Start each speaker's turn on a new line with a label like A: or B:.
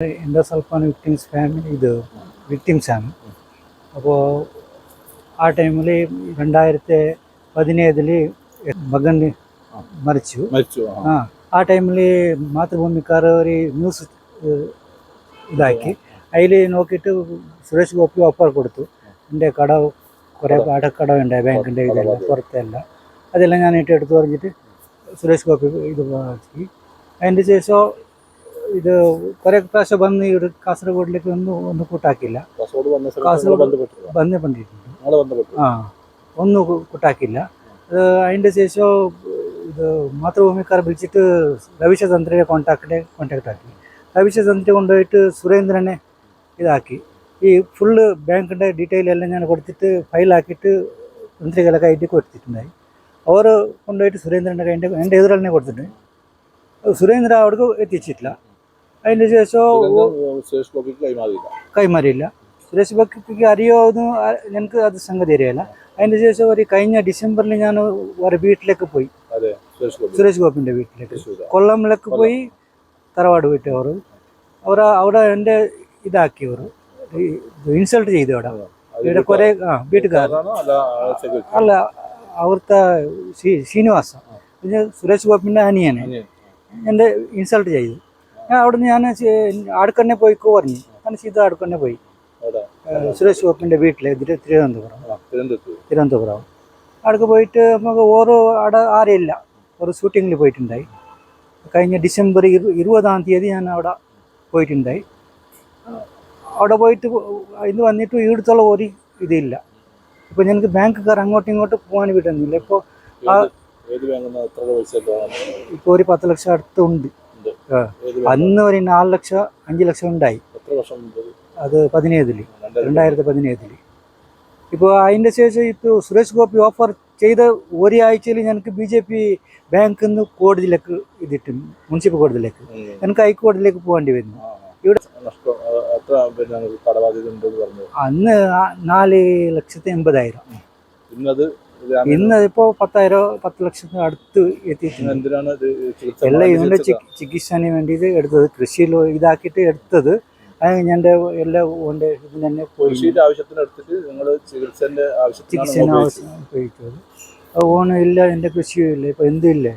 A: Endosulfan victims family ഇത് വിക്ടിംസാണ് അപ്പോൾ ആ ടൈമിൽ രണ്ടായിരത്തി പതിനേഴിൽ മകൻ മരിച്ചു.
B: മരിച്ചു ആ.
A: ആ ടൈമിൽ മാതൃഭൂമിക്കാർ ഒരു ന്യൂസ് ഇതാക്കി. അതിൽ നോക്കിയിട്ട് സുരേഷ് ഗോപി ഓഫർ കൊടുത്തു. എന്റെ കട കുറേ അടക്കട ഉണ്ട് ബാങ്കിന്റെ ഇതെല്ലാം പുറത്തെല്ലാം അതെല്ലാം ഞാൻ ഇട്ട് എടുത്ത് പറഞ്ഞിട്ട് സുരേഷ് ഗോപി ഇത് അതിന്റെ ശേഷം ഇത് കുറെ പ്രാവശ്യം വന്ന് ഇവിടെ കാസർഗോഡിലേക്ക് ഒന്ന് ഒന്നും കൂട്ടാക്കില്ല
B: കാസർഗോഡ് വന്ന
A: പണ്ടിട്ടുണ്ട് ആ ഒന്നും കൂട്ടാക്കില്ല അതിന്റെ ശേഷം ഇത് മാതൃഭൂമിക്കാർ വിളിച്ചിട്ട് രവിശതന്ത്രയെ കോൺടാക്ട് കോൺടാക്ട് ആക്കി. രവിശതന്ത്ര കൊണ്ടുപോയിട്ട് സുരേന്ദ്രനെ ഇതാക്കി. ഈ ഫുള്ള് ബാങ്കിന്റെ ഡീറ്റെയിൽ എല്ലാം ഞാൻ കൊടുത്തിട്ട് ഫയലാക്കിയിട്ട് മന്ത്രികളെ കയ്യിട്ട് കൊടുത്തിട്ടുണ്ടായി. അവർ കൊണ്ടുപോയിട്ട് സുരേന്ദ്രന്റെ കയ്യിന്റെ എന്റെ എതിരാളിനെ കൊടുത്തിട്ടുണ്ട് സുരേന്ദ്ര അവിടേക്ക് എത്തിച്ചിട്ടില്ല. അതിന്റെ ശേഷം
B: സുരേഷ് ഗോപിക്ക് കൈമാറിയില്ല.
A: കൈമാറിയില്ല. സുരേഷ് ഗോപിക്ക് അറിയോ എന്ന് ഞങ്ങൾക്ക് അത് സംഗതി അറിയാല്ല. അതിന് ശേഷം ഒരു കഴിഞ്ഞ ഡിസംബറിൽ ഞാൻ ഒരു വീട്ടിലേക്ക് പോയി.
B: സുരേഷ്
A: ഗോപിന്റെ വീട്ടിലേക്ക്. കൊല്ലമിലേക്ക് പോയി തറവാട് വീട്ടിൽ അവർ. അവർ അവിടെ എന്റെ ഇതാക്കി അവർ. ഇൻസൾട്ട് ചെയ്തു അവിടെ. ഇവിടെ കുറെ ആ വീട്ടുകാർ.
B: അല്ല
A: അവിടുത്തെ ശ്രീ- ശ്രീനിവാസ. പിന്നെ സുരേഷ് ഗോപിന്റെ അനിയനെ എന്റെ ഇൻസൾട്ട് ചെയ്തു. ഞാൻ അവിടെ ഞാൻ അടുക്കന്നെ പോയി പറഞ്ഞു. അങ്ങനെ സീത അടുക്കന്നെ പോയി. സുരേഷ് ഗോപിന്റെ വീട്ടിൽ തിരു- തിരുവനന്തപുരം. തിരുവനന്തപുരം. അവിടേക്ക് പോയിട്ട് നമുക്ക് ഓരോ അവിടെ ആരെയില്ല ഒരു ഷൂട്ടിങ്ങിൽ പോയിട്ടുണ്ടായി. കഴിഞ്ഞ ഡിസംബർ ഇരു ഇരുപതാം തീയതി ഞാൻ അവിടെ പോയിട്ടുണ്ടായി. അവിടെ പോയിട്ട് ഇത് വന്നിട്ട് ഈടുത്തുള്ള ഒരു ഇതില്ല. ഇപ്പോൾ ഞങ്ങൾക്ക് ബാങ്കുകാർ അങ്ങോട്ടും ഇങ്ങോട്ടും പോകാൻ വിടുന്നില്ല. ഇപ്പോൾ ഇപ്പോൾ ഒരു പത്ത് ലക്ഷം അടുത്തുണ്ട്. അന്ന് ഒരു നാല് ലക്ഷം അഞ്ച് ലക്ഷം ഉണ്ടായി. അത് പതിനേഴിൽ
B: രണ്ടായിരത്തി
A: പതിനേഴിൽ ഇപ്പോൾ അതിന്റെ ശേഷം ഇപ്പോൾ സുരേഷ് ഗോപി ഓഫർ ചെയ്ത ഒരാഴ്ചയിൽ ഞങ്ങൾക്ക് ബി ജെ പി ബാങ്കിൽ നിന്ന് കോടതിയിലേക്ക് ഇതിട്ട് മുനിസിപ്പൽ കോടതിയിലേക്ക്. എനിക്ക് ഹൈക്കോടതിയിലേക്ക് പോകേണ്ടി വരുന്നു. ഇവിടെ- അന്ന് നാല് ലക്ഷത്തി എൺപതായിരം.
B: ഇന്നത്
A: ഇന്ന് ഇപ്പോ പത്തായിരോ പത്ത് ലക്ഷത്തിന് അടുത്ത് എത്തിയിട്ടുണ്ട്. എല്ലാം
B: ഇതിന്റെ?
A: ചികിത്സന് വേണ്ടിയിട്ട് എടുത്തത്. കൃഷിയിൽ ഇതാക്കിയിട്ട് എടുത്തത്. അത് എല്ലാ എല്ലാം കൊണ്ട് ഇതിന് തന്നെ പോയി.
B: കൃഷിയുടെ ആവശ്യത്തിന് എടുത്തിട്ട് നിങ്ങൾ ചികിത്സന്റെ
A: ആവശ്യത്തിന്
B: ഉപയോഗിച്ചത്.
A: ഓണം ഇല്ല എന്റെ കൃഷിയും ഇല്ല. ഇപ്പൊ എന്തും ഇല്ല.